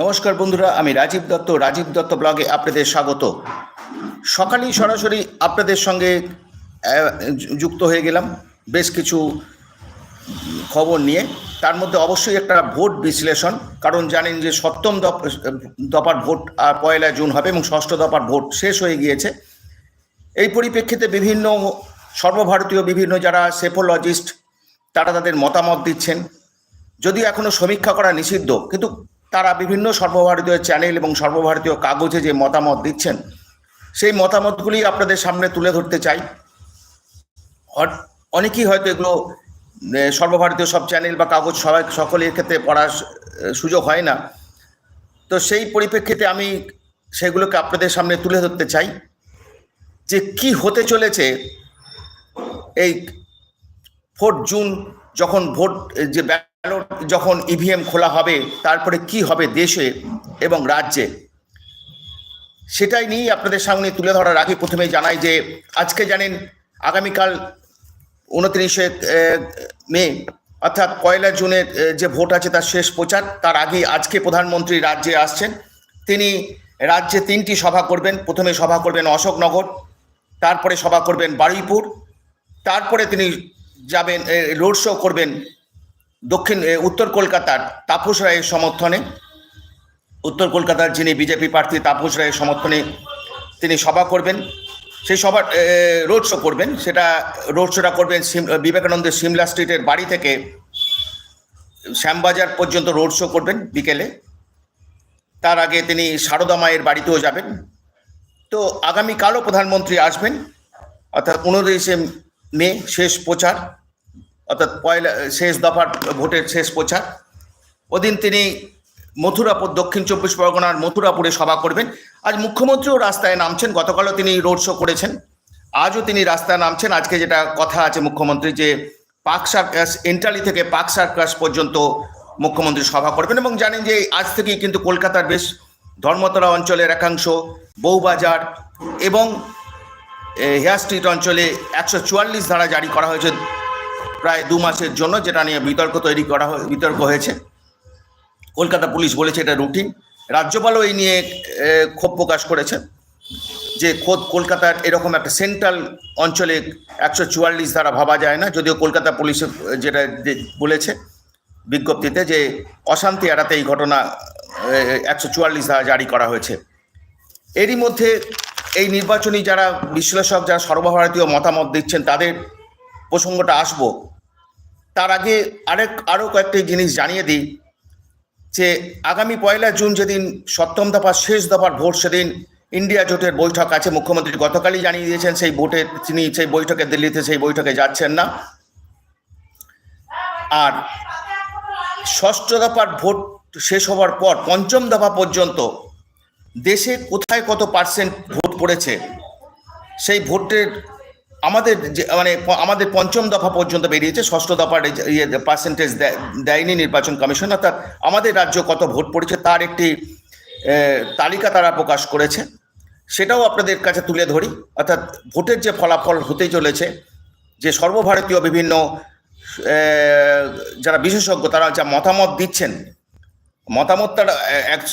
নমস্কার বন্ধুরা, আমি রাজীব দত্ত রাজীব দত্ত ব্লগে আপনাদের স্বাগত। সকালেই সরাসরি আপনাদের সঙ্গে যুক্ত হয়ে গেলাম বেশ কিছু খবর নিয়ে। তার মধ্যে অবশ্যই একটা ভোট বিশ্লেষণ, কারণ জানেন যে সপ্তম দফার ভোট পয়লা জুন হবে এবং ষষ্ঠ দফার ভোট শেষ হয়ে গিয়েছে। এই পরিপ্রেক্ষিতে বিভিন্ন সর্বভারতীয়, বিভিন্ন যারা সেফোলজিস্ট, তারা তাদের মতামত দিচ্ছেন। যদিও এখনও সমীক্ষা করা নিষিদ্ধ, কিন্তু তারা বিভিন্ন সর্বভারতীয় চ্যানেল এবং সর্বভারতীয় কাগজে যে মতামত দিচ্ছেন, সেই মতামতগুলি আপনাদের সামনে তুলে ধরতে চাই। অনেকেই হয়তো এগুলো সর্বভারতীয় সব চ্যানেল বা কাগজ সবাই, সকলের ক্ষেত্রে পড়ার সুযোগ হয় না। তো সেই পরিপ্রেক্ষিতে আমি সেগুলোকে আপনাদের সামনে তুলে ধরতে চাই যে কি হতে চলেছে এই ফোর্থ জুন, যখন ভোট যে ব্যালট যখন ইভিএম খোলা হবে, তারপরে কি হবে দেশে এবং রাজ্যে? সেটাই নিয়েই আপনাদের সামনে তুলে ধরার আগে প্রথমে জানাই যে, আজকে জানেন আগামীকাল উনত্রিশে মে, অর্থাৎ পয়লা জুনের যে ভোট আছে তার শেষ প্রচার, তার আগে আজকে প্রধানমন্ত্রী রাজ্যে আসছেন। তিনি রাজ্যে তিনটি সভা করবেন। প্রথমে সভা করবেন অশোকনগর, তারপরে সভা করবেন বারুইপুর, তারপরে তিনি যাবেন রোড শো করবেন দক্ষিণ উত্তর কলকাতার তাপস রায়ের সমর্থনে, উত্তর কলকাতার যিনি বিজেপি প্রার্থী তাপস রায়ের সমর্থনে তিনি সভা করবেন। সেই সভা রোড শো করবেন। সেটা, রোড শোটা করবেন বিবেকানন্দের সিমলা স্ট্রিটের বাড়ি থেকে। শ্যামবাজার পর্যন্ত রোড শো করবেন বিকেলে। তার আগে তিনি সারদা মায়ের বাড়িতেও যাবেন। তো আগামীকালও প্রধানমন্ত্রী আসবেন। অর্থাৎ উনত্রিশে মে শেষ প্রচার। অর্থাৎ পয়লা, শেষ দফার ভোটের শেষ প্রচার। ওদিন তিনি মথুরাপুর, দক্ষিণ চব্বিশ পরগনার মথুরাপুরে সভা করবেন। আজ মুখ্যমন্ত্রীও রাস্তায় নামছেন, গতকালও তিনি রোড শো করেছেন। আজও তিনি রাস্তায় নামছেন। আজকে যেটা কথা আছে মুখ্যমন্ত্রী যে পাক সার্কাস, এন্টালি থেকে পাক সার্কাস পর্যন্ত মুখ্যমন্ত্রী সভা করবেন এবং জানেন যে আজ থেকেই কিন্তু কলকাতার বেশ ধর্মতলা অঞ্চলের একাংশ, বউবাজার এবং হেয়ার স্ট্রিট অঞ্চলে একশো চুয়াল্লিশ ধারা জারি করা হয়েছে। প্রায় দু মাসের জন্য যেটা নিয়ে বিতর্ক তৈরি করা বিতর্ক হয়েছে। কলকাতা পুলিশ বলেছে এটা রুটিন। রাজ্যপালও এই নিয়ে ক্ষোভ প্রকাশ করেছে যে খোদ কলকাতার এরকম একটা সেন্ট্রাল অঞ্চলে একশো চুয়াল্লিশ ধারা ভাবা যায় না। যদিও কলকাতা পুলিশ যেটা বলেছে বিজ্ঞপ্তিতে যে অশান্তি এড়াতে এই ঘটনা একশো চুয়াল্লিশ ধারা জারি করা হয়েছে। এরই মধ্যে এই নির্বাচনী যারা বিশ্লেষক, যারা সর্বভারতীয় মতামত দিচ্ছেন, তাদের প্রসঙ্গটা আসব। তার আগে আরেক আরও কয়েকটি জিনিস জানিয়ে দিই যে আগামী পয়লা জুন যেদিন সপ্তম দফার শেষ দফার ভোট সেদিন ইন্ডিয়া জোটের বৈঠক আছে। মুখ্যমন্ত্রী গতকালই জানিয়ে দিয়েছেন সেই ভোটে তিনি সেই বৈঠকে দিল্লিতে সেই বৈঠকে যাচ্ছেন না। আর ষষ্ঠ দফার ভোট শেষ হওয়ার পর পঞ্চম দফা পর্যন্ত দেশে কোথায় কত পার্সেন্ট ভোট পড়েছে, সেই ভোটের আমাদের যে মানে আমাদের পঞ্চম দফা পর্যন্ত বেরিয়েছে, ষষ্ঠ দফার ইয়ে পার্সেন্টেজ দেয়নি নির্বাচন কমিশন, অর্থাৎ আমাদের রাজ্য কত ভোট পড়েছে তার একটি তালিকা তারা প্রকাশ করেছে। সেটাও আপনাদের কাছে তুলে ধরি, অর্থাৎ ভোটের যে ফলাফল হতে চলেছে, যে সর্বভারতীয় বিভিন্ন যারা বিশেষজ্ঞ, তারা যা মতামত দিচ্ছেন, মতামত তারা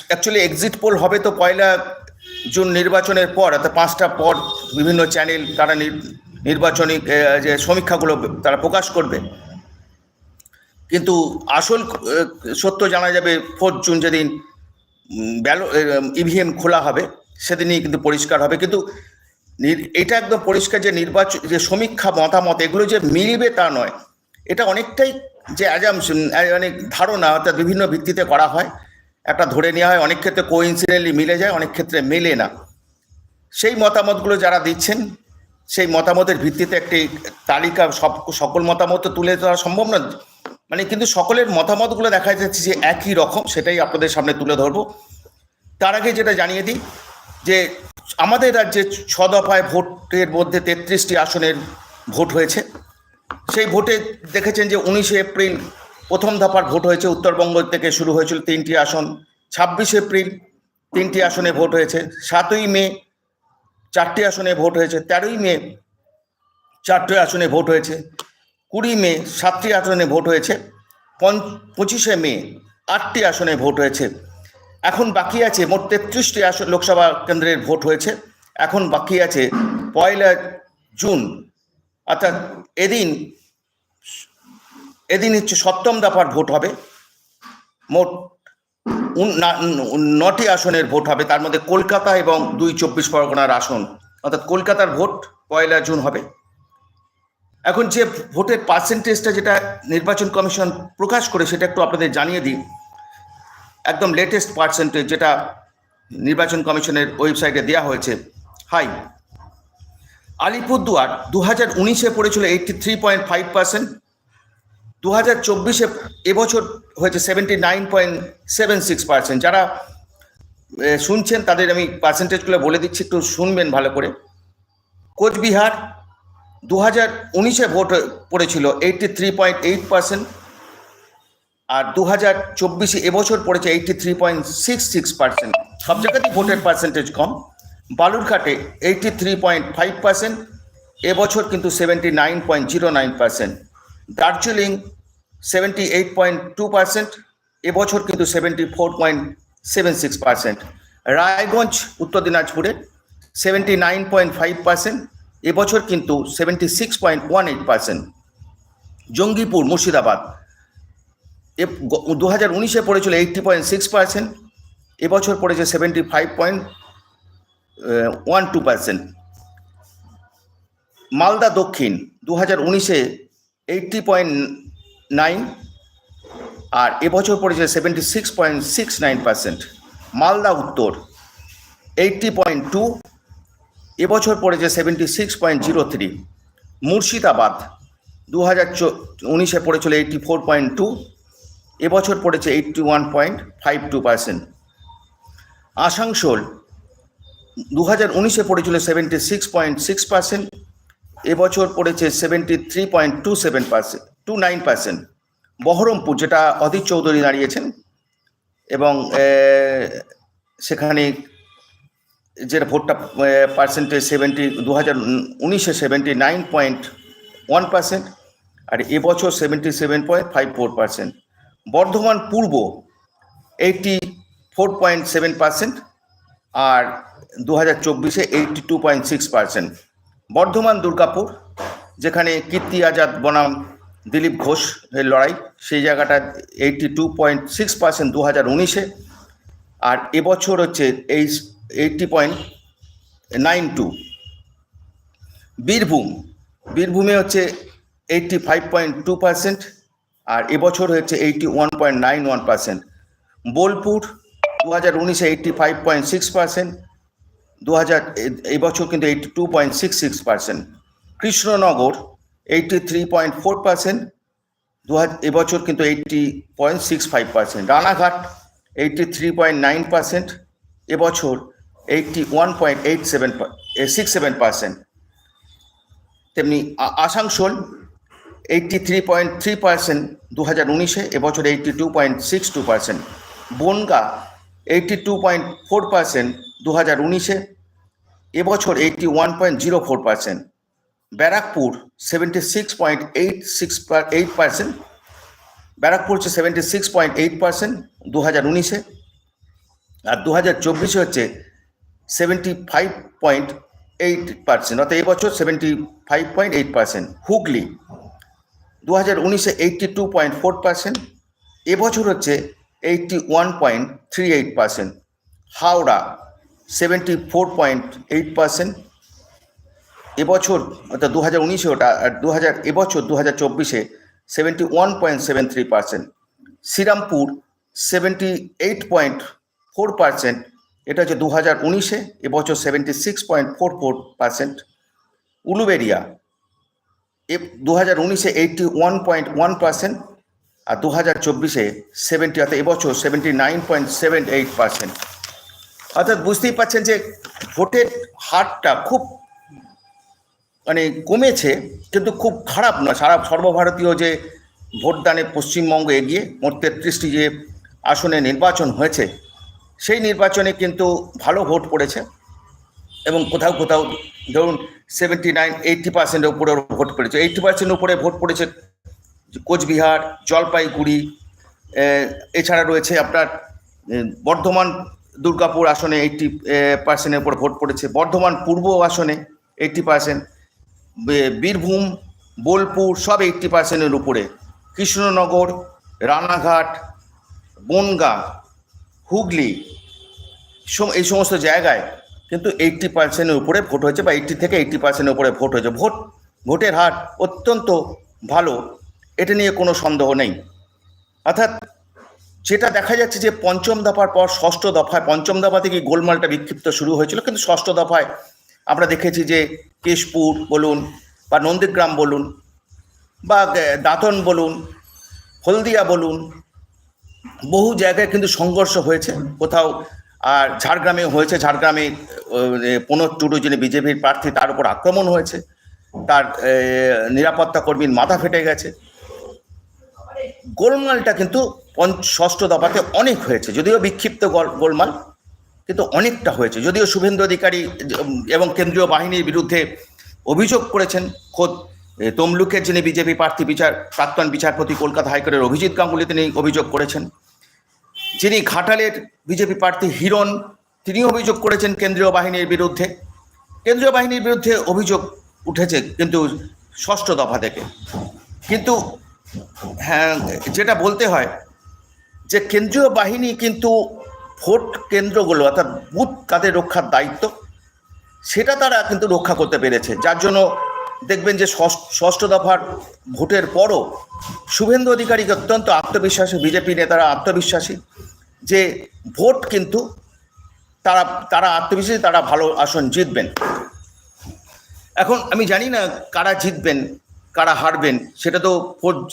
অ্যাকচুয়ালি এক্সিট পোল হবে তো পয়লা জুন নির্বাচনের পর, অর্থাৎ পাঁচটা পর বিভিন্ন চ্যানেল তারা নির্বাচনী যে সমীক্ষাগুলো তারা প্রকাশ করবে। কিন্তু আসল সত্য জানা যাবে ফোর্থ জুন যেদিন ব্যালো ইভিএম খোলা হবে, সেদিনই কিন্তু পরিষ্কার হবে। কিন্তু এটা একদম পরিষ্কার যে নির্বাচন যে সমীক্ষা মতামত, এগুলো যে মিলবে তা নয়। এটা অনেকটাই যে অ্যাজামশন অনেক ধারণা, অর্থাৎ বিভিন্ন ভিত্তিতে করা হয়। একটা ধরে নেওয়া হয়, অনেক ক্ষেত্রে কোইন্সিডেন্টলি মিলে যায়, অনেক ক্ষেত্রে মেলে না। সেই মতামতগুলো যারা দিচ্ছেন সেই মতামতের ভিত্তিতে একটি তালিকা সব, সকল মতামত তুলে ধরা সম্ভব না মানে কিন্তু সকলের মতামতগুলো দেখা যাচ্ছে যে একই রকম, সেটাই আপনাদের সামনে তুলে ধরবো। তার আগে যেটা জানিয়ে দিই যে আমাদের রাজ্যে ছ দফায় ভোটের মধ্যে তেত্রিশটি আসনের ভোট হয়েছে। সেই ভোটে দেখেছেন যে উনিশে এপ্রিল প্রথম দফার ভোট হয়েছে, উত্তরবঙ্গ থেকে শুরু হয়েছিল তিনটি আসন, ছাব্বিশে এপ্রিল তিনটি আসনে ভোট হয়েছে, সাতই মে চারটি আসনে ভোট হয়েছে, তেরোই মে চারটি আসনে ভোট হয়েছে, কুড়ি মে সাতটি আসনে ভোট হয়েছে পঞ্চ পঁচিশে মে আটটি আসনে ভোট হয়েছে। এখন বাকি আছে মোট তেত্রিশটি আসন, লোকসভা কেন্দ্রের ভোট হয়েছে। এখন বাকি আছে পয়লা জুন, অর্থাৎ এদিন এদিন হচ্ছে সপ্তম দফার ভোট হবে। মোট নটি আসনের ভোট হবে, তার মধ্যে কলকাতা এবং দুই চব্বিশ পরগনার আসন। অর্থাৎ কলকাতার ভোট পয়লা জুন হবে। এখন যে ভোটের পার্সেন্টেজটা যেটা নির্বাচন কমিশন প্রকাশ করে, সেটা একটু আপনাদের জানিয়ে দিই। একদম লেটেস্ট পার্সেন্টেজ যেটা নির্বাচন কমিশনের ওয়েবসাইটে দেওয়া হয়েছে হাই আলিপুরদুয়ার দু হাজার উনিশে পড়েছিল eighty three point five percent দু হাজার চব্বিশে এবছর হয়েছে seventy nine point seven six percent যারা শুনছেন, তাদের আমি পার্সেন্টেজগুলো বলে দিচ্ছি, একটু শুনবেন ভালো করে। কোচবিহার দু হাজার উনিশে ভোট পড়েছিল eighty three point eight percent আর দু হাজার চব্বিশে এবছর পড়েছে eighty three point six six percent সব জায়গাতেই ভোটের পার্সেন্টেজ কম। বালুরঘাটে eighty three point five percent এবছর কিন্তু seventy nine point zero nine percent Darjeeling seventy eight point two percent এবছর কিন্তু seventy four point seven six percent Raiganj, Uttar দিনাজপুরে seventy nine point five percent এবছর কিন্তু seventy six point one eight percent Jangipur, Murshidabad এ দু হাজার উনিশে পড়েছিল eighty point six percent এবছর পড়েছে seventy five point one two percent Malda Dakshin দু হাজার উনিশে এইটটি পয়েন্ট নাইন আর এবছর পড়েছে seventy six point six nine percent Malda Uttar eighty point two এবছর পড়েছে seventy six point zero three Murshidabad দু হাজার উনিশে পড়েছিল এইটটি ফোর পয়েন্ট টু এবছর পড়েছে eighty one point five two percent Asansol দু হাজার উনিশে পড়েছিল seventy six point six percent এবছর পড়েছে seventy three point two seven percent two nine percent Baharampur, যেটা অধীর চৌধুরী দাঁড়িয়েছেন, এবং সেখানে যে ভোটটা পার্সেন্টেজ সেভেন্টি দু হাজার উনিশে seventy nine point one percent আর এবছর seventy seven point five four percent Bardhaman Purba eighty four point seven percent আর দু হাজার চব্বিশে eighty two point six percent Bardhaman Durgapur, যেখানে কীর্তি আজাদ বনাম, দিলীপ ঘোষ এর লড়াই, সেই জায়গাটা eighty two point six percent দু হাজার উনিশে আর এবছর হচ্ছে এই eighty point nine two Birbhum, বীরভূমে হচ্ছে eighty five point two percent আর এবছর হচ্ছে eighty one point nine one percent Bolpur দু হাজার উনিশে eighty five point six percent দু হাজার এবছর কিন্তু eighty two point six six percent Krishnanagar eighty three point four percent দু হাজার এবছর কিন্তু eighty point six five percent Ranaghat eighty three point nine percent এবছর eighty one point eight seven six seven percent তেমনি Asansol eighty three point three percent দু হাজার উনিশে। এবছর eighty two point six two percent Bongaon eighty two point four percent দু হাজার উনিশে, এবছর eighty one point zero four percent Barrackpore seventy six point eight six eight percent Barrackpore হচ্ছে seventy six point eight percent দু হাজার উনিশে। আর দু হাজার চব্বিশে হচ্ছে seventy five point eight percent অর্থাৎ এবছর seventy five point eight percent Hooghly দু হাজার উনিশে eighty two point four percent এবছর হচ্ছে eighty one point three eight percent Howrah seventy four point eight percent এবছর, অর্থাৎ দু হাজার উনিশে ওটা, আর দু হাজার এবছর দু হাজার চব্বিশে seventy one point seven three percent Serampore seventy eight point four percent এটা হচ্ছে দু হাজার উনিশে, এবছর seventy six point four four percent Uluberia দু হাজার উনিশে eighty one point one percent আর দু হাজার চব্বিশে সেভেন্টি অর্থাৎ এবছর seventy nine point seven eight percent অর্থাৎ বুঝতেই পারছেন যে ভোটের হারটা খুব মানে কমেছে, কিন্তু খুব খারাপ নয়। সারা সর্বভারতীয় যে ভোটদানে পশ্চিমবঙ্গ এগিয়ে মোট তেত্রিশটি যে আসনে নির্বাচন হয়েছে, সেই নির্বাচনে কিন্তু ভালো ভোট পড়েছে এবং কোথাও কোথাও ধরুন সেভেন্টি নাইন এইটটি পার্সেন্টের উপরে ভোট পড়েছে। এইটটি পার্সেন্টের উপরে ভোট পড়েছে কোচবিহার, জলপাইগুড়ি এছাড়া রয়েছে আপনার বর্ধমান দুর্গাপুর আসনে এইটটি পার্সেন্টের উপর ভোট পড়েছে। বর্ধমান পূর্ব আসনে এইটটি পার্সেন্ট বীরভূম, বোলপুর সব এইটটি পার্সেন্টের উপরে। কৃষ্ণনগর, রানাঘাট, বনগাঁ, হুগলি এই সমস্ত জায়গায় কিন্তু এইটটি পার্সেন্টের উপরে ভোট হয়েছে বা এইটটি থেকে এইটটি পার্সেন্টের উপরে ভোট হয়েছে। ভোট, ভোটের হার অত্যন্ত ভালো। এটা নিয়ে কোনো সন্দেহ নেই। অর্থাৎ যেটা দেখা যাচ্ছে যে পঞ্চম দফার পর ষষ্ঠ দফায়, পঞ্চম দফা থেকে গোলমালটা বিক্ষিপ্ত শুরু হয়েছিল, কিন্তু ষষ্ঠ দফায় আমরা দেখেছি যে কেশপুর বলুন বা নন্দীগ্রাম বলুন বা দাঁতন বলুন, হলদিয়া বলুন, বহু জায়গায় কিন্তু সংঘর্ষ হয়েছে কোথাও। আর ঝাড়গ্রামে হয়েছে, ঝাড়গ্রামে পুনঃ টুডু যিনি বিজেপির প্রার্থী, তার উপর আক্রমণ হয়েছে। তার নিরাপত্তা কর্মীর মাথা ফেটে গেছে। গোলমালটা কিন্তু ষষ্ঠ দফাতে অনেক হয়েছে, যদিও বিক্ষিপ্ত গোল- গোলমাল কিন্তু অনেকটা হয়েছে। যদিও শুভেন্দু অধিকারী এবং কেন্দ্রীয় বাহিনীর বিরুদ্ধে অভিযোগ করেছেন, খোদ তমলুকের যিনি বিজেপি প্রার্থী বিচার প্রাক্তন বিচারপতি কলকাতা হাইকোর্টের অভিজিৎ গাঙ্গুলি তিনি অভিযোগ করেছেন। যিনি ঘাটালের বিজেপি প্রার্থী হিরণ, তিনি অভিযোগ করেছেন কেন্দ্রীয় বাহিনীর বিরুদ্ধে। কেন্দ্রীয় বাহিনীর বিরুদ্ধে অভিযোগ উঠেছে কিন্তু ষষ্ঠ দফা থেকে। কিন্তু হ্যাঁ যেটা বলতে হয় যে কেন্দ্রীয় বাহিনী কিন্তু ভোট কেন্দ্রগুলো অর্থাৎ বুথ তাদের রক্ষার দায়িত্ব, সেটা তারা কিন্তু রক্ষা করতে পেরেছে। যার জন্য দেখবেন যে ষষ্ঠ- দফার ভোটের পরও শুভেন্দু অধিকারীকে অত্যন্ত আত্মবিশ্বাসী, বিজেপি নেতারা আত্মবিশ্বাসী যে ভোট কিন্তু তারা তারা আত্মবিশ্বাসী, তারা ভালো আসন জিতবেন। এখন আমি জানি না কারা জিতবেন। কারা হারবেন সেটা তো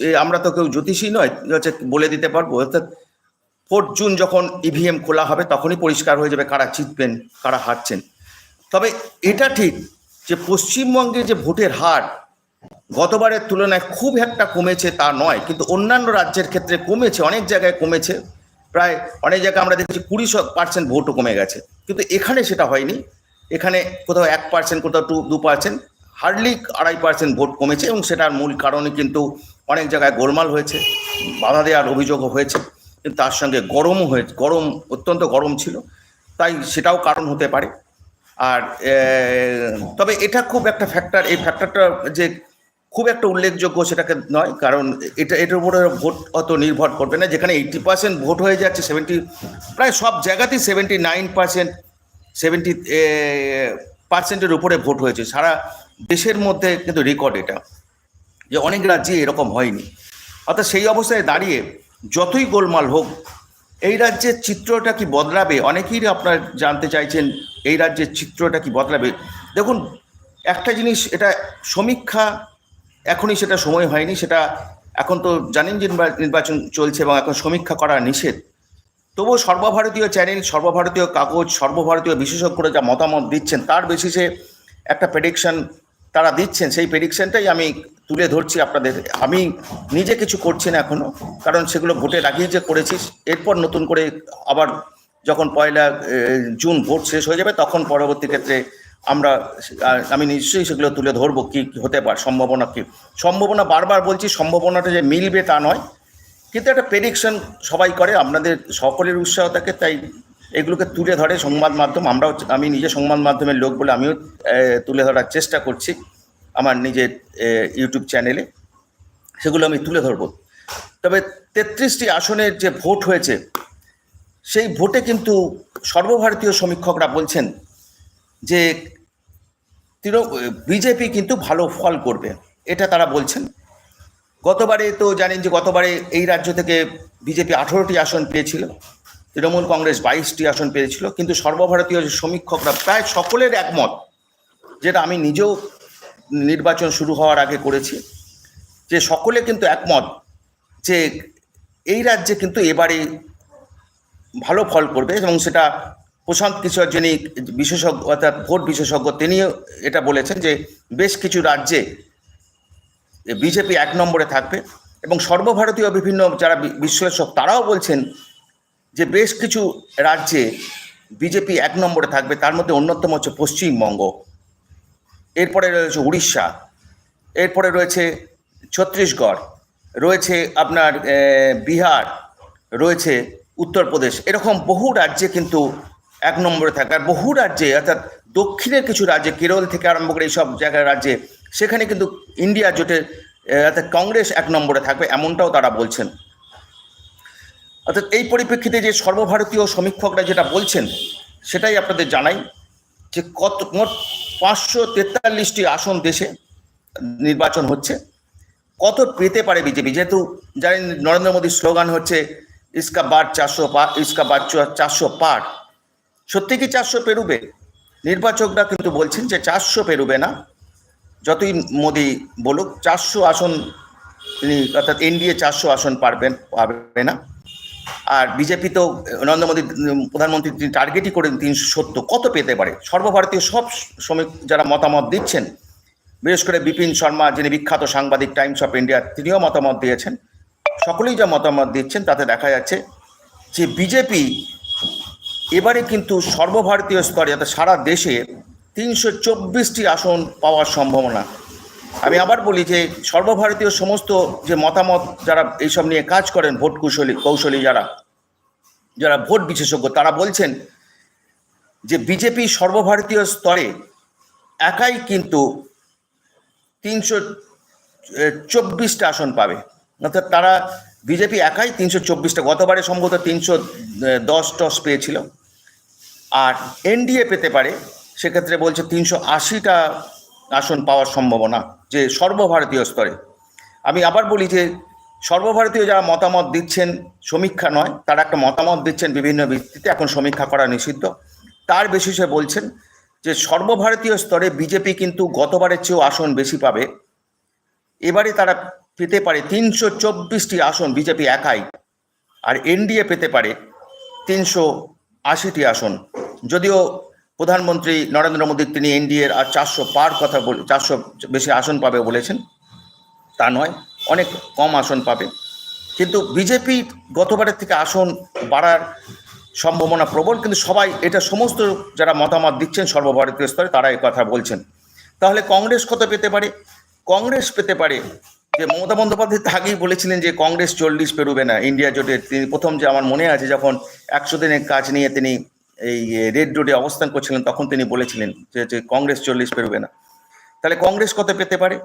এ, আমরা তো কেউ জ্যোতিষী নয় হচ্ছে বলে দিতে পারব। অর্থাৎ ফোর্থ জুন যখন ইভিএম খোলা হবে তখনই পরিষ্কার হয়ে যাবে কারা জিতবেন কারা হারছেন। তবে এটা ঠিক যে পশ্চিমবঙ্গে যে ভোটের হার গতবারের তুলনায় খুব একটা কমেছে তা নয় কিন্তু অন্যান্য রাজ্যের ক্ষেত্রে কমেছে অনেক জায়গায় কমেছে। প্রায় অনেক জায়গায় আমরা দেখেছি কুড়ি পার্সেন্ট ভোটও কমে গেছে। কিন্তু এখানে সেটা হয়নি। এখানে কোথাও এক পার্সেন্ট কোথাও টু দু পার্সেন্ট। হার্ডলি আড়াই পার্সেন্ট ভোট কমেছে এবং সেটার মূল কারণে কিন্তু অনেক জায়গায় গোলমাল হয়েছে, বাধা দেওয়ার অভিযোগও হয়েছে, কিন্তু তার সঙ্গে গরমও হয়েছে গরম, অত্যন্ত গরম ছিল, তাই সেটাও কারণ হতে পারে। আর তবে এটা খুব একটা ফ্যাক্টর এই ফ্যাক্টরটা যে খুব একটা উল্লেখযোগ্য সেটাকে নয়, কারণ এটা, এটার উপরে ভোট অত নির্ভর করবে না, যেখানে এইটি পার্সেন্ট ভোট হয়ে যাচ্ছে সেভেন্টি প্রায় সব জায়গাতেই সেভেন্টি নাইন পার্সেন্ট সেভেন্টি পার্সেন্টের উপরে ভোট হয়েছে। সারা দেশের মধ্যে কিন্তু রেকর্ড এটা, যে অনেক রাজ্যে এরকম হয়নি। অর্থাৎ সেই অবস্থায় দাঁড়িয়ে যতই গোলমাল হোক, এই রাজ্যের চিত্রটা কি বদলাবে? অনেকেই আপনার জানতে চাইছেন, এই রাজ্যের চিত্রটা কি বদলাবে? দেখুন, একটা জিনিস, এটা সমীক্ষা, এখনই সেটা সময় হয়নি, সেটা এখন তো জানেন যে নির্বা- নির্বাচন চলছে এবং এখন সমীক্ষা করা নিষেধ। তবুও সর্বভারতীয় চ্যানেল, সর্বভারতীয় কাগজ, সর্বভারতীয় বিশেষজ্ঞরা যা মতামত দিচ্ছেন, তার বেসিসে একটা প্রেডিকশন তারা দিচ্ছেন, সেই প্রেডিকশনটাই আমি তুলে ধরছি আপনাদের। আমি নিজে কিছু করছি না এখনও, কারণ সেগুলো ভোটের আগেই যে করেছি, এরপর নতুন করে আবার যখন পয়লা জুন ভোট শেষ হয়ে যাবে, তখন পরবর্তী ক্ষেত্রে আমরা আমি নিশ্চয়ই সেগুলো তুলে ধরবো, কি কি হতে পারে, সম্ভাবনা কি। সম্ভাবনা বারবার বলছি, সম্ভাবনাটা যে মিলবে তা নয়, কিন্তু একটা প্রেডিকশন সবাই করে, আপনাদের সকলের উৎসাহ থাকে তাই এগুলোকে তুলে ধরে সংবাদ মাধ্যম। আমরাও আমি নিজে সংবাদ মাধ্যমের লোক বলে আমিও তুলে ধরার চেষ্টা করছি আমার নিজের ইউটিউব চ্যানেলে সেগুলো আমি তুলে ধরবো। তবে তেত্রিশটি আসনের যে ভোট হয়েছে, সেই ভোটে কিন্তু সর্বভারতীয় সমীক্ষকরা বলছেন যে তৃণ বিজেপি কিন্তু ভালো ফল করবে, এটা তারা বলছেন। গতবারে তো জানেন যে গতবারে এই রাজ্য থেকে বিজেপি আঠেরোটি আসন পেয়েছিল। তৃণমূল কংগ্রেস বাইশটি আসন পেয়েছিল, কিন্তু সর্বভারতীয় যে সমীক্ষকরা প্রায় সকলের একমত যেটা আমি নিজেও নির্বাচন শুরু হওয়ার আগে করেছি, যে সকলে কিন্তু একমত যে এই রাজ্যে কিন্তু এবারে ভালো ফল করবে এবং সেটা প্রশান্ত কিশোর যিনি বিশেষজ্ঞ অর্থাৎ ভোট বিশেষজ্ঞ তিনিও এটা বলেছেন যে বেশ কিছু রাজ্যে বিজেপি এক নম্বরে থাকবে এবং সর্বভারতীয় বিভিন্ন যারা বিশ্লেষক তারাও বলছেন যে বেশ কিছু রাজ্যে বিজেপি এক নম্বরে থাকবে, তার মধ্যে অন্যতম হচ্ছে পশ্চিমবঙ্গ। এরপরে রয়েছে উড়িষ্যা, এরপরে রয়েছে ছত্তিশগড়, রয়েছে আপনার বিহার, রয়েছে উত্তরপ্রদেশ। এরকম বহু রাজ্যে কিন্তু এক নম্বরে থাকে। আর বহু রাজ্যে, অর্থাৎ দক্ষিণের কিছু রাজ্যে, কেরল থেকে আরম্ভ করে এইসব জায়গার রাজ্যে, সেখানে কিন্তু ইন্ডিয়া জোটের অর্থাৎ কংগ্রেস এক নম্বরে থাকবে, এমনটাও তারা বলছেন। অর্থাৎ এই পরিপ্রেক্ষিতে যে সর্বভারতীয় সমীক্ষকরা যেটা বলছেন, সেটাই আপনাদের জানাই যে কত, মোট পাঁচশো তেতাল্লিশটি আসন দেশে নির্বাচন হচ্ছে। কত পেতে পারে বিজেপি? যেহেতু জানেন নরেন্দ্র মোদীর স্লোগান হচ্ছে, ইসকা বার চারশো পা, ইসকা বার চারশো পার। সত্যি কি চারশো পেরুবে? নির্বাচকরা কিন্তু বলছেন যে চারশো পেরুবে না। যতই মোদি বলুক, চারশো আসন তিনি, অর্থাৎ এনডিএ চারশো আসন পারবেন পাবে না। আর বিজেপি তো, নরেন্দ্র মোদী প্রধানমন্ত্রী তিনি টার্গেটই করেন তিনশো সত্তর, কত পেতে পারে? সর্বভারতীয় সব শ্রমিক যারা মতামত দিচ্ছেন, বিশেষ করে বিপিন শর্মা, যিনি বিখ্যাত সাংবাদিক টাইমস অফ ইন্ডিয়া, তিনিও মতামত দিয়েছেন। সকলেই যা মতামত দিচ্ছেন, তাতে দেখা যাচ্ছে যে বিজেপি এবারে কিন্তু সর্বভারতীয় স্তরে, অর্থাৎ সারা দেশে তিনশো চব্বিশটি আসন পাওয়ার সম্ভাবনা। আমি আবার বলি যে সর্বভারতীয় সমস্ত যে মতামত যারা এইসব নিয়ে কাজ করেন, ভোট কৌশলী কৌশলী যারা যারা ভোট বিশেষজ্ঞ, তারা বলছেন যে বিজেপি সর্বভারতীয় স্তরে একাই কিন্তু তিনশো চব্বিশটা আসন পাবে। অর্থাৎ তারা, বিজেপি একাই তিনশো চব্বিশটা, গতবারে সম্ভবত তিনশো দশ টস পেয়েছিল। আর এনডিএ পেতে পারে, সেক্ষেত্রে বলছে তিনশো আশিটা আসন পাওয়ার সম্ভাবনা যে সর্বভারতীয় স্তরে। আমি আবার বলি যে, সর্বভারতীয় যারা মতামত দিচ্ছেন, সমীক্ষা নয়, তারা একটা মতামত দিচ্ছেন বিভিন্ন ভিত্তিতে, এখন সমীক্ষা করা নিষিদ্ধ। তার বেসিসে বলছেন যে, সর্বভারতীয় স্তরে বিজেপি কিন্তু গতবারের চেয়েও আসন বেশি পাবে। এবারে তারা পেতে পারে তিনশো চব্বিশটি আসন, বিজেপি একাই। আর এনডিএ পেতে পারে তিনশো আশিটি আসন। যদিও প্রধানমন্ত্রী নরেন্দ্র মোদী, তিনি এনডিএর আর চারশো পার কথা বলে, চারশো বেশি আসন পাবে বলেছেন। তা নয়, অনেক কম আসন পাবে। কিন্তু বিজেপি গতবারের থেকে আসন বাড়ার সম্ভাবনা প্রবল, কিন্তু সবাই এটা সমস্ত যারা মতামত দিচ্ছেন সর্বভারতীয় স্তরে তারা এই কথা বলছেন। তাহলে কংগ্রেস কত পেতে পারে? কংগ্রেস পেতে পারে যে মমতা বন্দ্যোপাধ্যায় আগেই বলেছিলেন যে কংগ্রেস চল্লিশ পেরোবে না। ইন্ডিয়া জোটে তিনি প্রথম যে আমার মনে আছে, যখন একশো দিনের কাজ নিয়ে তিনি এই রেড রোডে অবস্থান করছিলেন, তখন তিনি বলেছিলেন যে কংগ্রেস চল্লিশ পেরোবে না। তাহলে কংগ্রেস কত পেতে পারে?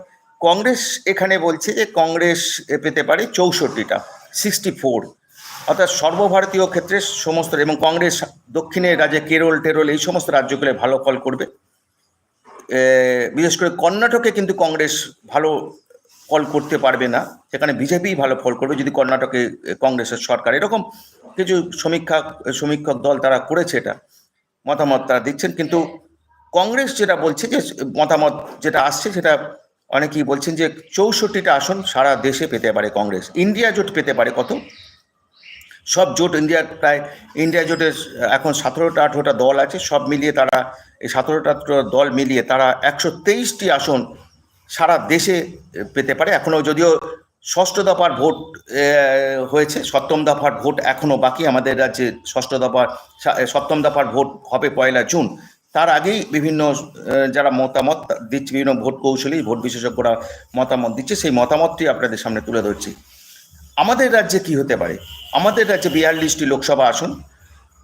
কংগ্রেস এখানে বলছে যে, কংগ্রেস পেতে পারে চৌষট্টিটা, সিক্সটি ফোর। অর্থাৎ সর্বভারতীয় ক্ষেত্রে সমস্ত, এবং কংগ্রেস দক্ষিণের রাজ্যে কেরল, টেরল, এই সমস্ত রাজ্যগুলো ভালো ফল করবে। বিশেষ করে কর্ণাটকে কিন্তু কংগ্রেস ভালো ফল করতে পারবে না, সেখানে বিজেপি ভালো ফল করবে, যদি কর্ণাটকে কংগ্রেসের সরকার, এরকম কিছু সমীক্ষা সমীক্ষক দল তারা করেছে এটা, মতামত তারা দিচ্ছেন, কিন্তু কংগ্রেস যেটা বলছে যে মতামত যেটা আসছে সেটা অনেকেই বলছেন যে চৌষট্টিটা আসন সারা দেশে পেতে পারে কংগ্রেস, ইন্ডিয়া জোট পেতে পারে কত? সব জোট ইন্ডিয়ার প্রায়, ইন্ডিয়া জোটের এখন সতেরোটা, আঠেরোটা দল আছে, সব মিলিয়ে তারা, এই সতেরোটা দল মিলিয়ে তারা একশো তেইশটি আসন সারা দেশে পেতে পারে। এখনও যদিও ষষ্ঠ দফার ভোট হয়েছে, সপ্তম দফার ভোট এখনও বাকি। আমাদের রাজ্যে ষষ্ঠ দফার সপ্তম দফার ভোট হবে পয়লা জুন। তার আগেই বিভিন্ন যারা মতামত দিচ্ছে, বিভিন্ন ভোট কৌশলী, ভোট বিশেষজ্ঞরা মতামত দিচ্ছে, সেই মতামতটি আপনাদের সামনে তুলে ধরছি। আমাদের রাজ্যে কি হতে পারে? আমাদের রাজ্যে বিয়াল্লিশটি লোকসভা আসন।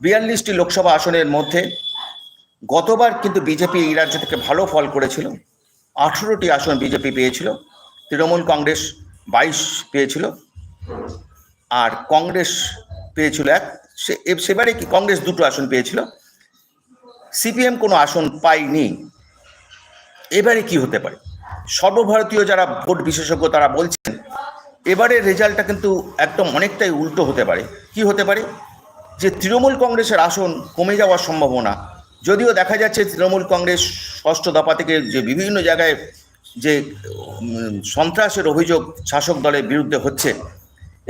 বিয়াল্লিশটি লোকসভা আসনের মধ্যে গতবার কিন্তু বিজেপি এই রাজ্য থেকে ভালো ফল করেছিল। আঠেরোটি আসন বিজেপি পেয়েছিল, তৃণমূল কংগ্রেস বাইশ পেয়েছিল, আর কংগ্রেস পেয়েছিল এক, সে সেবারে কি কংগ্রেস দুটো আসন পেয়েছিল। সিপিএম কোনো আসন পায়নি। এবারে কি হতে পারে? সর্বভারতীয় যারা ভোট বিশেষজ্ঞ তারা বলছেন এবারে রেজাল্টটা কিন্তু একদম অনেকটাই উল্টো হতে পারে। কি হতে পারে? যে তৃণমূল কংগ্রেসের আসন কমে যাওয়ার সম্ভাবনা যদিও দেখা যাচ্ছে তৃণমূল কংগ্রেস ষষ্ঠ দফা থেকে যে বিভিন্ন জায়গায় যে সন্ত্রাসের অভিযোগ শাসক দলের বিরুদ্ধে হচ্ছে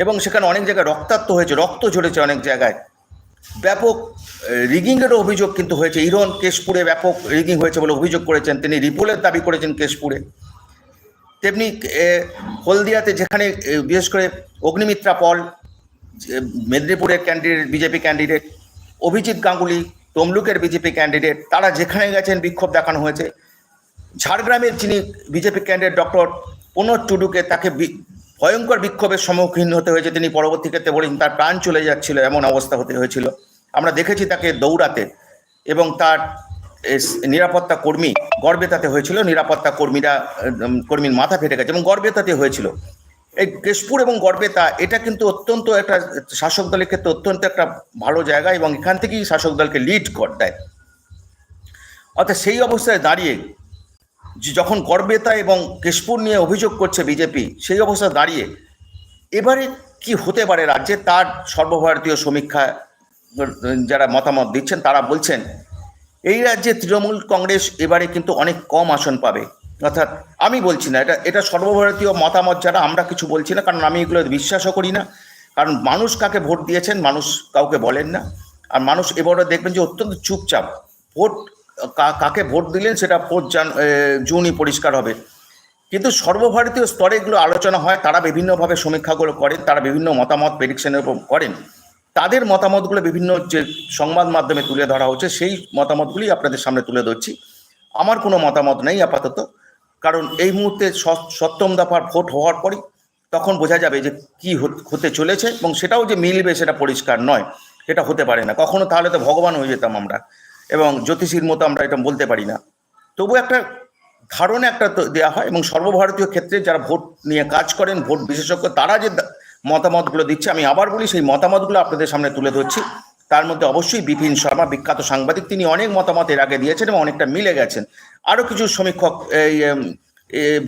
এবং সেখানে অনেক জায়গায় রক্তাক্ত হয়েছে, রক্ত ঝরেছে অনেক জায়গায়। ব্যাপক রিগিংয়েরও অভিযোগ কিন্তু হয়েছে। ইরন কেশপুরে ব্যাপক রিগিং হয়েছে বলে অভিযোগ করেছেন তিনি, রিপোলের দাবি করেছেন কেশপুরে। তেমনি হলদিয়াতে যেখানে বিশেষ করে অগ্নিমিত্রা পল মেদিনীপুরের candidate BJP candidate Abhijit Ganguly তমলুকের বিজেপি ক্যান্ডিডেট তারা যেখানে গেছেন বিক্ষোভ দেখানো হয়েছে। ঝাড়গ্রামের যিনি বিজেপি ক্যান্ডিডেট ডক্টর প্রণব টুডুকে তাকে ভয়ঙ্কর বিক্ষোভের সম্মুখীন হতে হয়েছে। তিনি পরবর্তী ক্ষেত্রে বলেন, তার প্রাণ চলে যাচ্ছিল, এমন অবস্থা হতে হয়েছিল। আমরা দেখেছি তাকে দৌড়াতে এবং তার নিরাপত্তা কর্মী গর্বে তাতে হয়েছিল। নিরাপত্তা কর্মীরা কর্মীর মাথা ফেটে গেছে এবং গর্বে তাতে হয়েছিল। এই কেশপুর এবং গড়বেতা, এটা কিন্তু অত্যন্ত একটা শাসক দলের ক্ষেত্রে অত্যন্ত একটা ভালো জায়গা এবং এখান থেকেই শাসক দলকে লিড কর দেয়। অর্থাৎ সেই অবস্থায় দাঁড়িয়ে যখন গড়বেতা এবং কেশপুর নিয়ে অভিযোগ করছে বিজেপি, সেই অবস্থায় দাঁড়িয়ে এবারে কি হতে পারে রাজ্যে? তার সর্বভারতীয় সমীক্ষা যারা মতামত দিচ্ছেন, তারা বলছেন, এই রাজ্যে তৃণমূল কংগ্রেস এবারে কিন্তু অনেক কম আসন পাবে। অর্থাৎ আমি বলছি না, এটা এটা সর্বভারতীয় মতামত যারা, আমরা কিছু বলছি না, কারণ আমি এগুলো বিশ্বাসও করি না। কারণ মানুষ কাকে ভোট দিয়েছেন, মানুষ কাউকে বলেন না। আর মানুষ এবারে দেখবেন যে অত্যন্ত চুপচাপ, ভোট কাকে ভোট দিলেন সেটা ভোট জান জুনই পরিষ্কার হবে। কিন্তু সর্বভারতীয় স্তরে এগুলো আলোচনা হয়, তারা বিভিন্নভাবে সমীক্ষাগুলো করেন, তারা বিভিন্ন মতামত প্রেডিকশনের উপর করেন। তাদের মতামতগুলো বিভিন্ন যে সংবাদ মাধ্যমে তুলে ধরা হচ্ছে, সেই মতামতগুলি আপনাদের সামনে তুলে ধরছি। আমার কোনো মতামত নেই আপাতত। কারণ এই মুহূর্তে সপ্তম দফার ভোট হওয়ার পরই তখন বোঝা যাবে যে কি হত- চলেছে এবং সেটাও যে মিলবে সেটা পরিষ্কার নয়, সেটা হতে পারে না। কখনো তাহলে তো ভগবান হয়ে যেতাম আমরা এবং জ্যোতিষীর মতো আমরা এটা বলতে পারি না। তবু একটা ধারণা একটা দেওয়া হয় এবং সর্বভারতীয় ক্ষেত্রে যারা ভোট নিয়ে কাজ করেন, ভোট বিশেষজ্ঞ, তারা যে মতামতগুলো দিচ্ছে, আমি আবার বলি, সেই মতামতগুলো আপনাদের সামনে তুলে ধরছি। তার মধ্যে অবশ্যই বিপিন শর্মা, বিখ্যাত সাংবাদিক, তিনি অনেক মতামত এর আগে দিয়েছেন এবং অনেকটা মিলে গেছেন। আরও কিছু সমীক্ষক এই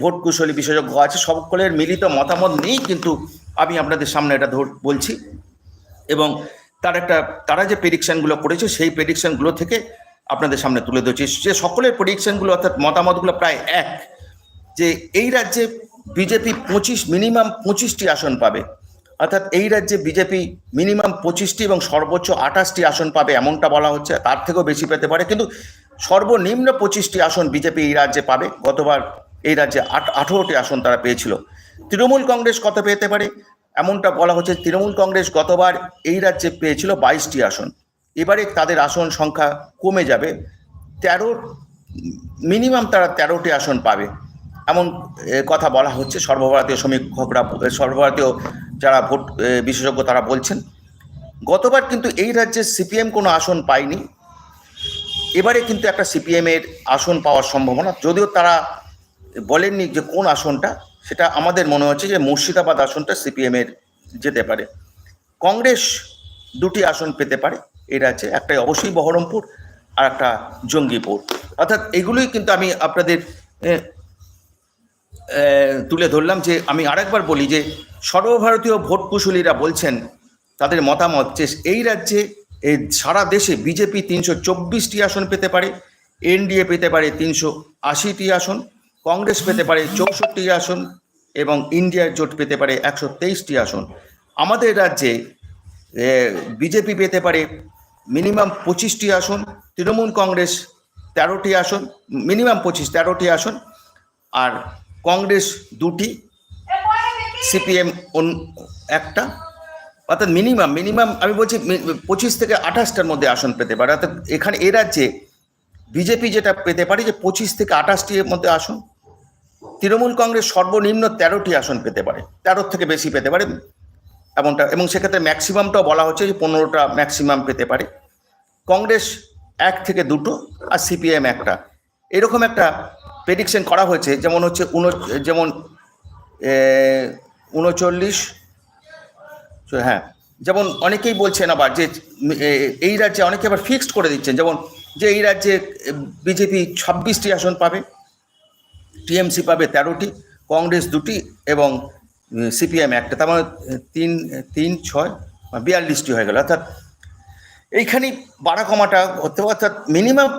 ভোট কুশলী বিশেষজ্ঞ আছে, সকলের মিলিত মতামত নেই কিন্তু আমি আপনাদের সামনে এটা ধর, বলছি। এবং তার একটা, তারা যে প্রেডিকশনগুলো করেছে, সেই প্রেডিকশনগুলো থেকে আপনাদের সামনে তুলে ধরছি। যে সকলের প্রেডিকশনগুলো অর্থাৎ মতামতগুলো প্রায় এক, যে এই রাজ্যে বিজেপি পঁচিশ মিনিমাম পঁচিশটি আসন পাবে। অর্থাৎ এই রাজ্যে বিজেপি মিনিমাম পঁচিশটি এবং সর্বোচ্চ আঠাশটি আসন পাবে এমনটা বলা হচ্ছে, তার থেকেও বেশি পেতে পারে। কিন্তু সর্বনিম্ন পঁচিশটি আসন বিজেপি এই রাজ্যে পাবে। গতবার এই রাজ্যে আট, আঠেরোটি আসন তারা পেয়েছিল। তৃণমূল কংগ্রেস কত পেতে পারে? এমনটা বলা হচ্ছে, তৃণমূল কংগ্রেস গতবার এই রাজ্যে পেয়েছিল বাইশটি আসন। এবারে তাদের আসন সংখ্যা কমে যাবে। তেরো, মিনিমাম তারা তেরোটি আসন পাবে। এমন কথা বলা হচ্ছে সর্বভারতীয় সমীক্ষকরা সর্বভারতীয় যারা ভোট বিশেষজ্ঞ তারা বলছেন, গতবার কিন্তু এই রাজ্যে সিপিএম কোনো আসন পায়নি। এবারে কিন্তু একটা সিপিএমের আসন পাওয়ার সম্ভাবনা। যদিও তারা বলেননি যে কোন আসনটা, সেটা আমাদের মনে হচ্ছে যে মুর্শিদাবাদ আসনটা সিপিএমের যেতে পারে। কংগ্রেস দুটি আসন পেতে পারে এই রাজ্যে, একটাই অবশ্যই বহরমপুর আর একটা জঙ্গিপুর। অর্থাৎ এগুলোই কিন্তু আমি আপনাদের তুলে ধরলাম যে আমি আরেকবার বলি যে সর্বভারতীয় ভোট কুশলীরা বলছেন তাদের মতামত যে এই রাজ্যে সারা দেশে বিজেপি তিনশো চব্বিশটি আসন পেতে পারে, এনডিএ পেতে পারে তিনশো আশিটি আসন, কংগ্রেস পেতে পারে চৌষট্টি আসন এবং ইন্ডিয়ার জোট পেতে পারে একশো তেইশটি আসন। আমাদের রাজ্যে বিজেপি পেতে পারে মিনিমাম পঁচিশটি আসন, তৃণমূল কংগ্রেস তেরোটি আসন, মিনিমাম পঁচিশ তেরোটি আসন, আর কংগ্রেস দুটি, সিপিএম একটা। অর্থাৎ মিনিমাম মিনিমাম আমি বলছি পঁচিশ থেকে আঠাশটার মধ্যে আসন পেতে পারে। অর্থাৎ এখানে এ রাজ্যে বিজেপি যেটা পেতে পারে যে পঁচিশ থেকে আঠাশটির মধ্যে আসন। তৃণমূল কংগ্রেস সর্বনিম্ন তেরোটি আসন পেতে পারে তেরোর থেকে বেশি পেতে পারে এমনটা। এবং সেক্ষেত্রে ম্যাক্সিমামটাও বলা হচ্ছে যে পনেরোটা ম্যাক্সিমাম পেতে পারে। কংগ্রেস এক থেকে দুটো আর সিপিএম একটা। এরকম একটা প্রেডিকশন করা হয়েছে, যেমন হচ্ছে উন, যেমন উনচল্লিশ হ্যাঁ যেমন অনেকেই বলছেন আবার যে এই রাজ্যে অনেকে আবার ফিক্সড করে দিচ্ছেন, যেমন যে এই রাজ্যে বিজেপি ছাব্বিশটি আসন পাবে, টিএমসি পাবে তেরোটি, কংগ্রেস দুটি এবং সিপিএম একটা, তার মানে তিন তিন, ছয় বিয়াল্লিশটি হয়ে গেল, অর্থাৎ এইখানেই বাড়া কমাটা হতে অর্থাৎ মিনিমাম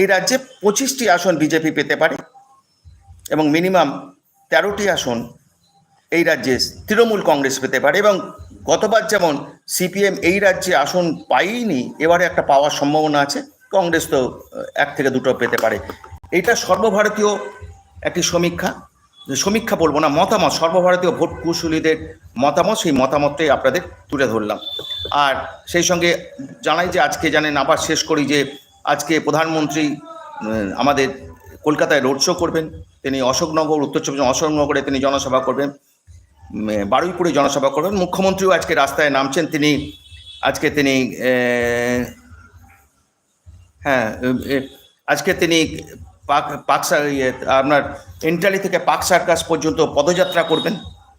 এই রাজ্যে পঁচিশটি আসন বিজেপি পেতে পারে এবং মিনিমাম তেরোটি আসন এই রাজ্যে তৃণমূল কংগ্রেস পেতে পারে এবং গতবার যেমন সিপিএম এই রাজ্যে আসন পাইনি এবারে একটা পাওয়ার সম্ভাবনা আছে, কংগ্রেস তো এক থেকে দুটো পেতে পারে। এটা সর্বভারতীয় একটি সমীক্ষা সমীক্ষা বলব না, মতামত, সর্বভারতীয় ভোট কুশলীদের মতামত, সেই মতামতটাই আপনাদের তুলে ধরলাম। আর সেই সঙ্গে জানাই যে আজকে জানেন, আবার শেষ করি যে আজকে প্রধানমন্ত্রী আমাদের কলকাতায় রোড শো করবেন। তিনি অশোকনগর উত্তর চব্বিশ অশোকনগরে তিনি জনসভা করবেন। বারুইপুরে জনসভা করবেন। মুখ্যমন্ত্রীও আজকে রাস্তায় নামছেন। তিনি আজকে তিনি হ্যাঁ আজকে তিনি পাক পাকসা ইয়ে আপনার এন্টালি থেকে পাক সার্কাস পর্যন্ত পদযাত্রা করবেন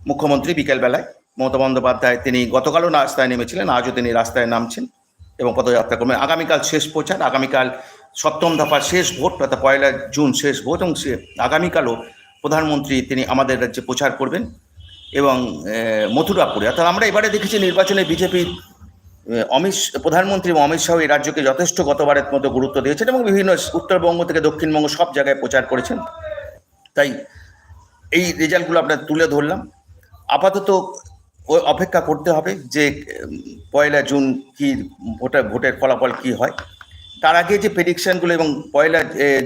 মুখ্যমন্ত্রী বিকেলবেলায়। মমতা বন্দ্যোপাধ্যায় তিনি গতকালও রাস্তায় নেমেছিলেন। আজও তিনি রাস্তায় নামছেন এবং পদযাত্রা করবেন। আগামীকাল শেষ প্রচার। আগামীকাল সপ্তম দফার শেষ ভোট, অর্থাৎ পয়লা জুন শেষ ভোট, এবং সে আগামীকালও প্রধানমন্ত্রী তিনি আমাদের রাজ্যে প্রচার করবেন এবং মথুরাপুরে। অর্থাৎ আমরা এবারে দেখেছি নির্বাচনে বিজেপির অমিত প্রধানমন্ত্রী এবং অমিত শাহ এই রাজ্যকে যথেষ্ট গতবারের মতো গুরুত্ব দিয়েছেন এবং বিভিন্ন উত্তরবঙ্গ থেকে দক্ষিণবঙ্গ সব জায়গায় প্রচার করেছেন। তাই এই রেজাল্টগুলো আপনার তুলে ধরলাম। আপাতত অপেক্ষা করতে হবে যে পয়লা জুন কি ভোটার, ভোটের ফলাফল কি হয়। তার আগে যে প্রেডিকশনগুলো এবং পয়লা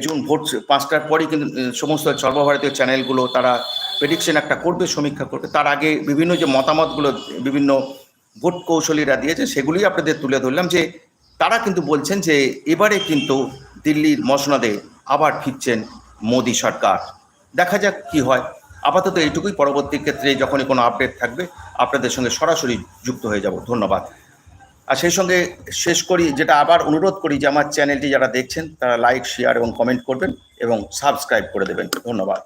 জুন ভোট পাঁচটার পরই কিন্তু সমস্ত সর্বভারতীয় চ্যানেলগুলো তারা প্রেডিকশন একটা করবে, সমীক্ষা করবে। তার আগে বিভিন্ন যে মতামতগুলো, বিভিন্ন ভোট কৌশলীরা দিয়েছে সেগুলোই আপনাদের তুলে ধরলাম যে তারা কিন্তু বলছেন যে এবারে কিন্তু দিল্লির মসনদে আবার ফিরছেন মোদী সরকার। দেখা যাক কি হয়। আপাতত এইটুকুই। পরবর্তী ক্ষেত্রে যখনই কোনো আপডেট থাকবে, আপনাদের সঙ্গে সরাসরি যুক্ত হয়ে যাব। ধন্যবাদ। আর সেই সঙ্গে শেষ করি, যেটা আবার অনুরোধ করি যে আমার চ্যানেলটি যারা দেখছেন, তারা লাইক শেয়ার এবং কমেন্ট করবেন এবং সাবস্ক্রাইব করে দেবেন। ধন্যবাদ।